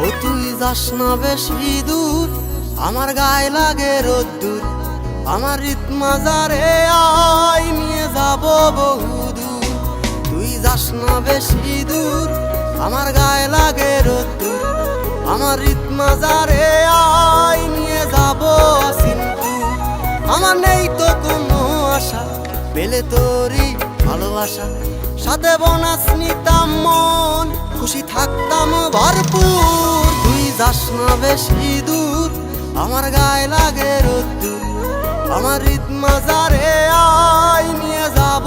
যাস না বেশি দূর আমার গায়ে লাগে রোদ্দুর, আমার রীত মাজারে আয়, নিয়ে যাব বহু দূর তুই যাস না বেশি দূর আমার গায়ে লাগে রোদ্দুর, আমার রীত মাজারে আয়, নিয়ে যাব সিনপুর আমার নেই তো কোনো আশা, পেলে তোরই ভালোবাসা সাথে বোনাস নিতাম মন। খুশি থাকতাম ভরপুর। তুই যাস না বেশি দূর, আমার গায়ে লাগে রোদ্দুর। আমার হৃদ মাজারে আয়, নিয়ে যাব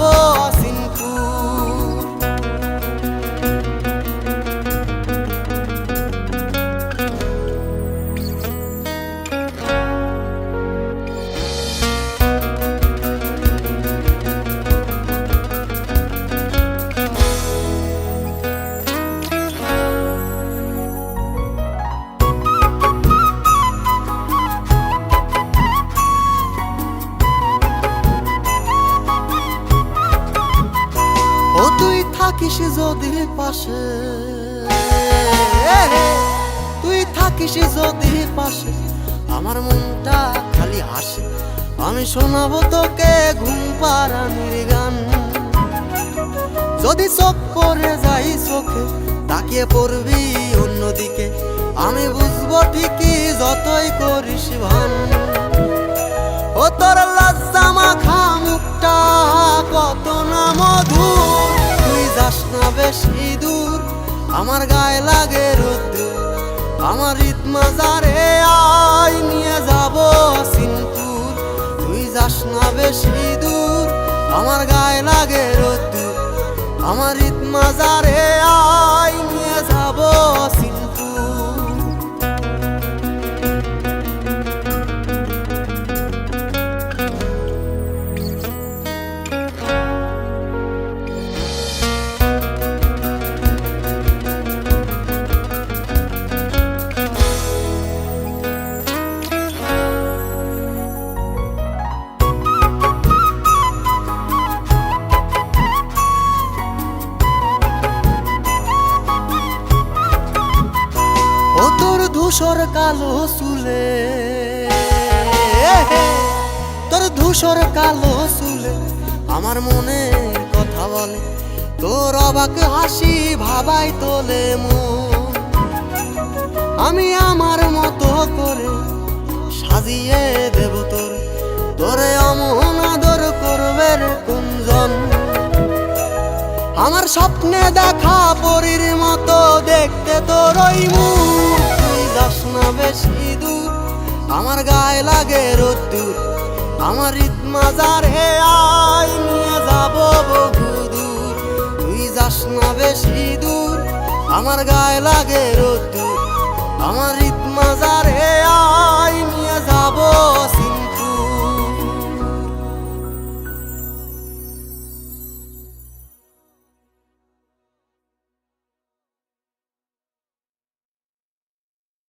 থাকিস যদি পাশে। তুই থাকিস যদি পাশে। আমার মনটা খালি হাসে। আমি শোনাবো তোকে ঘুম পাড়ানির গান। যদি চোখ পড়ে যাই চোখে, তাকিয়ে পড়বি অন্যদিকে। আমি বুঝব ঠিকই যতই করিস ভান। বেশি আমার গায়ে লাগে রোদ্দুর আমার মাজারে আয়, নিয়ে যাব সিনপুর। তুই যাস না বেশি দূর, আমার গায়ে লাগে রোদ্দুর আমার ঈদ আয়। ধূসর কালো চুলে। তোর ধূসর কালো চুলে। আমার মনে কথা বলে, তোর অবাক হাসি ভাবাই তোলে মন। আমি আমার মতো করে সাজিয়ে দেব তোর। তোরে অমন আদর করবে কুঞ্জন। আমার স্বপ্নে দেখা পরীর মতো দেখতে তোর ওই মুখ। না বেশি দূর আমার গায়ে লাগে রোদ্দুর, আমার ঈদ মাজার হে আয়, নিয়ে যাব বহু দূর। তুই যাস না বেশি দূর আমার গায়ে লাগে রোদ্দুর, আমার ঈদ মাজার